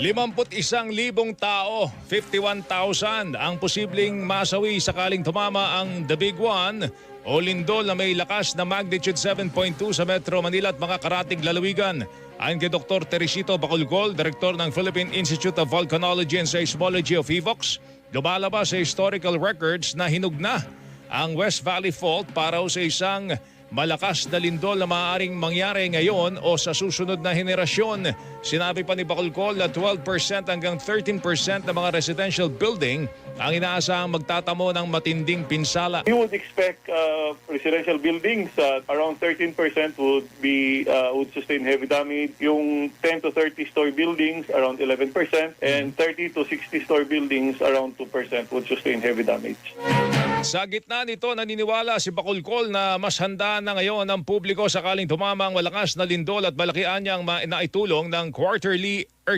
51,000 tao, 51,000 ang posibleng masawi sakaling tumama ang The Big One o lindol na may lakas na magnitude 7.2 sa Metro Manila at mga karatig lalawigan. Ayon kay Dr. Teresito Bacolgol, Direktor ng Philippine Institute of Volcanology and Seismology of EVOX, lumalabas sa historical records na hinugna ang West Valley Fault para sa isang malakas na lindol na maaaring mangyari ngayon o sa susunod na henerasyon. Sinabi pa ni Bacolcol na 12% hanggang 13% ng mga residential building ang inaasahang magtatamo ng matinding pinsala. You would expect uh, residential buildings uh, around 13% would be uh, would sustain heavy damage. Yung 10 to 30 story buildings around 11% and 30 to 60 story buildings around 2% would sustain heavy damage. Sa gitna nito, naniniwala si Bacolcol na mas handa na ngayon ang publiko sakaling tumama ang malakas na lindol at balakian niyang ma- naitulong ng quarterly